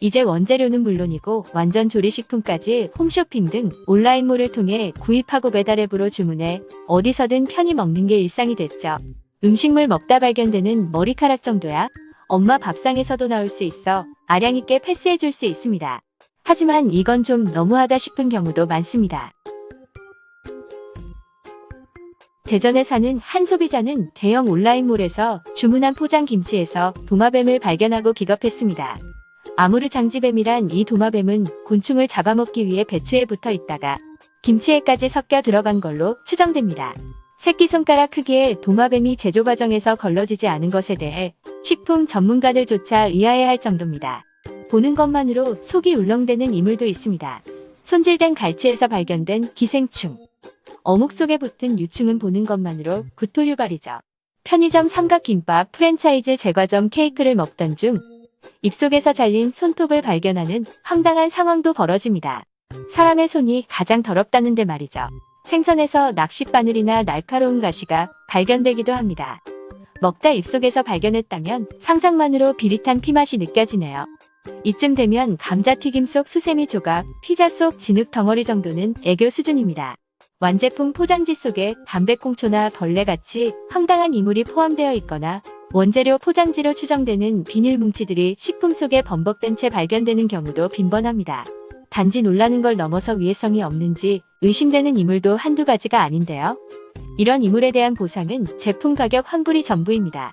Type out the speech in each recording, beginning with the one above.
이제 원재료는 물론이고 완전 조리식품까지 홈쇼핑 등 온라인몰을 통해 구입하고 배달 앱으로 주문해 어디서든 편히 먹는 게 일상이 됐죠. 음식물 먹다 발견되는 머리카락 정도야 엄마 밥상에서도 나올 수 있어 아량 있게 패스해 줄 수 있습니다. 하지만 이건 좀 너무하다 싶은 경우도 많습니다. 대전에 사는 한 소비자는 대형 온라인몰에서 주문한 포장 김치에서 도마뱀을 발견하고 기겁했습니다. 아무르 장지뱀이란 이 도마뱀은 곤충을 잡아먹기 위해 배추에 붙어 있다가 김치에까지 섞여 들어간 걸로 추정됩니다. 새끼손가락 크기의 도마뱀이 제조 과정에서 걸러지지 않은 것에 대해 식품 전문가들조차 의아해할 정도입니다. 보는 것만으로 속이 울렁대는 이물도 있습니다. 손질된 갈치에서 발견된 기생충. 어묵 속에 붙은 유충은 보는 것만으로 구토 유발이죠. 편의점 삼각김밥 프랜차이즈 제과점 케이크를 먹던 중 입속에서 잘린 손톱을 발견하는 황당한 상황도 벌어집니다. 사람의 손이 가장 더럽다는데 말이죠. 생선에서 낚싯바늘이나 날카로운 가시가 발견되기도 합니다. 먹다 입속에서 발견했다면 상상만으로 비릿한 피맛이 느껴지네요. 이쯤 되면 감자튀김 속 수세미 조각, 피자 속 진흙 덩어리 정도는 애교 수준입니다. 완제품 포장지 속에 담배꽁초나 벌레같이 황당한 이물이 포함되어 있거나 원재료 포장지로 추정되는 비닐 뭉치들이 식품 속에 범벅된 채 발견되는 경우도 빈번합니다. 단지 놀라는 걸 넘어서 위해성이 없는지 의심되는 이물도 한두 가지가 아닌데요. 이런 이물에 대한 보상은 제품 가격 환불이 전부입니다.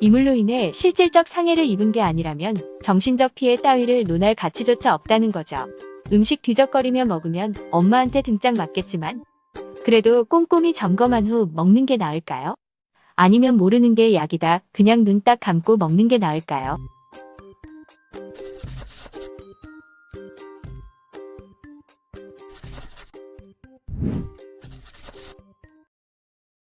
이물로 인해 실질적 상해를 입은 게 아니라면 정신적 피해 따위를 논할 가치조차 없다는 거죠. 음식 뒤적거리며 먹으면 엄마한테 등짝 맞겠지만 그래도 꼼꼼히 점검한 후 먹는 게 나을까요? 아니면 모르는 게 약이다. 그냥 눈 딱 감고 먹는 게 나을까요?